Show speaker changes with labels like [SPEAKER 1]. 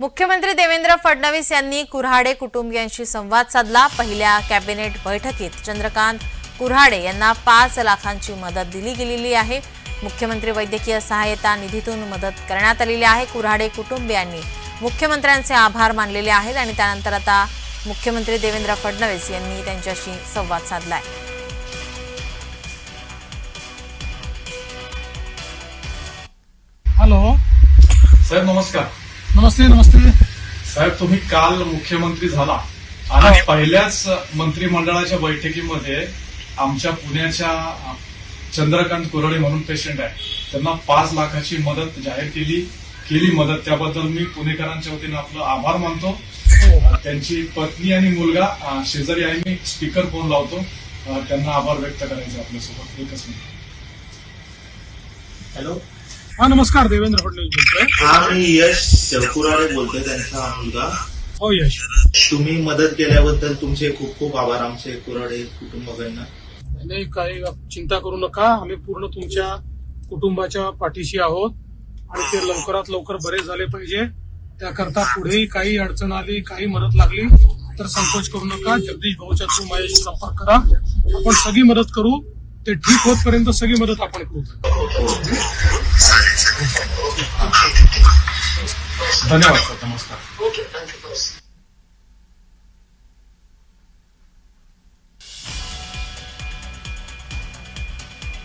[SPEAKER 1] मुख्यमंत्री देवेंद्र फडणवीस यांनी कुऱ्हाडे कुटुंबियांशी संवाद साधला. पहिल्या कॅबिनेट बैठकीत चंद्रकांत कुऱ्हाडे यांना पाच लाखांची मदत दिली गेलेली आहे. मुख्यमंत्री वैद्यकीय सहाय्यता निधीतून मदत करण्यात आलेली आहे. कुऱ्हाडे कुटुंबियांनी मुख्यमंत्र्यांचे आभार मानलेले आहेत आणि त्यानंतर आता मुख्यमंत्री देवेंद्र फडणवीस यांनी त्यांच्याशी संवाद साधलाय.
[SPEAKER 2] हॅलो.
[SPEAKER 3] साहेब नमस्कार.
[SPEAKER 2] नमस्ते नमस्ते.
[SPEAKER 3] साहेब तुम्ही काल मुख्यमंत्री झाला. आणि पहिल्याच मंत्रिमंडळाच्या बैठकीमध्ये आमच्या पुण्याच्या चंद्रकांत कुरडे म्हणून पेशंट आहे. त्यांना पाच लाखाची मदत जाहीर केली. केली मदत. त्याबद्दल मी पुणेकरांच्या वतीनं आपलं आभार मानतो. अ, त्यांची पत्नी आणि मुलगा शेजारी आहे मी. स्पीकर फोन लावतो. त्यांना आभार व्यक्त करायचे आपल्यासोबत. एकच मिनिट.
[SPEAKER 4] हॅलो.
[SPEAKER 2] हा नमस्कार देवेंद्र फडणवीस बोलतोय.
[SPEAKER 4] हा मी यश कुराडे बोलतोय त्यांचा मुलगा.
[SPEAKER 2] हो यश.
[SPEAKER 4] तुम्ही मदत केल्याबद्दल तुमचे खूप खूप आभार आमचे कुराडे कुटुंबाकडनं
[SPEAKER 2] नाही काही चिंता करू नका. आम्ही पूर्ण तुमच्या कुटुंबाच्या पाठीशी आहोत आणि ते लवकरात लवकर बरे झाले पाहिजे. त्याकरता पुढेही काही अडचण आली काही मदत लागली तर संकोच करू नका. जगदीश भाऊच्या थ्रू माझ्याशी संपर्क करा. आपण सगळी मदत करू. ते ठीक होतपर्यंत सगळी मदत आपण करू.
[SPEAKER 3] धन्यवाद सर नमस्कार.